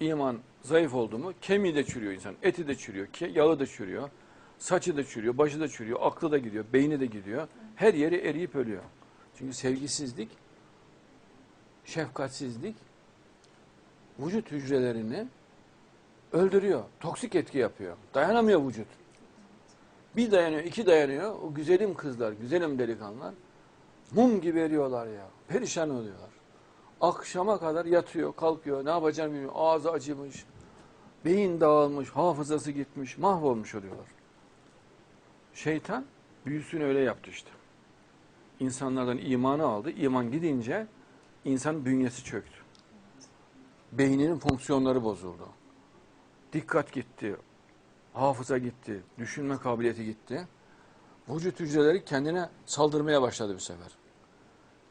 iman zayıf oldu mu kemiği de çürüyor insan. Eti de çürüyor, yağı da çürüyor. Saçı da çürüyor, başı da çürüyor, aklı da gidiyor, beyni de gidiyor. Her yeri eriyip ölüyor. Çünkü sevgisizlik, şefkatsizlik vücut hücrelerini öldürüyor. Toksik etki yapıyor. Dayanamıyor vücut. Bir dayanıyor, iki dayanıyor. O güzelim kızlar, güzelim delikanlılar mum gibi eriyorlar ya. Perişan oluyorlar. Akşama kadar yatıyor, kalkıyor. Ne yapacağını bilmiyor. Ağzı acımış. Beyin dağılmış, hafızası gitmiş, mahvolmuş oluyorlar. Şeytan büyüsünü öyle yaptı işte. İnsanlardan imanı aldı. İman gidince insan bünyesi çöktü. Beyninin fonksiyonları bozuldu. Dikkat gitti, hafıza gitti, düşünme kabiliyeti gitti. Vücut hücreleri kendine saldırmaya başladı bir sefer.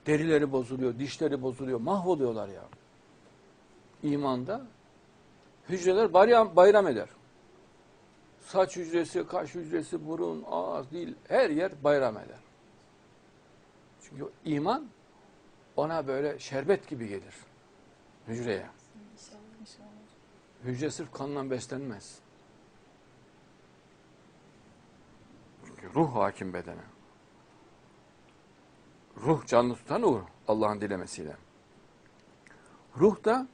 Derileri bozuluyor, dişleri bozuluyor, mahvoluyorlar ya. İmanda hücreler bayram, bayram eder. Saç hücresi, kaş hücresi, burun, ağız, dil her yer bayram eder. Çünkü iman ona böyle şerbet gibi gelir hücreye. Hücre sırf kanla beslenmez. Çünkü ruh hakim bedene. Ruh canlı tutan o Allah'ın dilemesiyle. Ruh da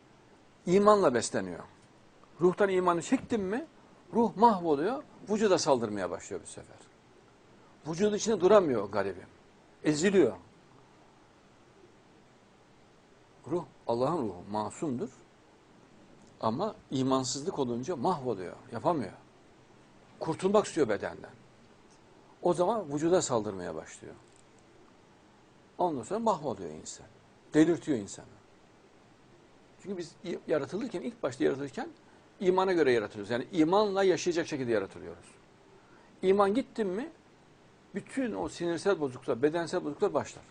imanla besleniyor. Ruhtan imanı çektin mi ruh mahvoluyor, vücuda saldırmaya başlıyor bir sefer. Vücudu içinde duramıyor garibim. Eziliyor. Ruh Allah'ın ruhu masumdur. Ama imansızlık olunca mahvoluyor, yapamıyor. Kurtulmak istiyor bedenden. O zaman vücuda saldırmaya başlıyor. Ondan sonra mahvoluyor insan. Delirtiyor insanı. Çünkü biz yaratılırken, ilk başta yaratılırken imana göre yaratılıyoruz. Yani imanla yaşayacak şekilde yaratılıyoruz. İman gittin mi bütün o sinirsel bozukluklar, bedensel bozukluklar başlar.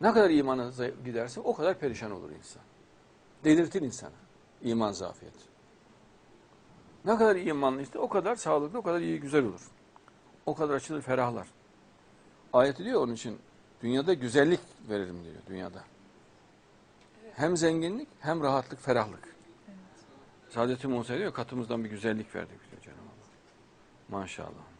Ne kadar imanı zay- giderse o kadar perişan olur insan. Delirtir insanı. iman zafiyeti. Ne kadar imanlıysa o kadar sağlıklı, o kadar iyi, güzel olur. O kadar açılır, ferahlar. Ayeti diyor onun için dünyada güzellik veririm diyor dünyada. Hem zenginlik hem rahatlık, ferahlık. Saadet'i Musa diyor katımızdan bir güzellik verdik diyor Cenab-ı Allah. Maşallah.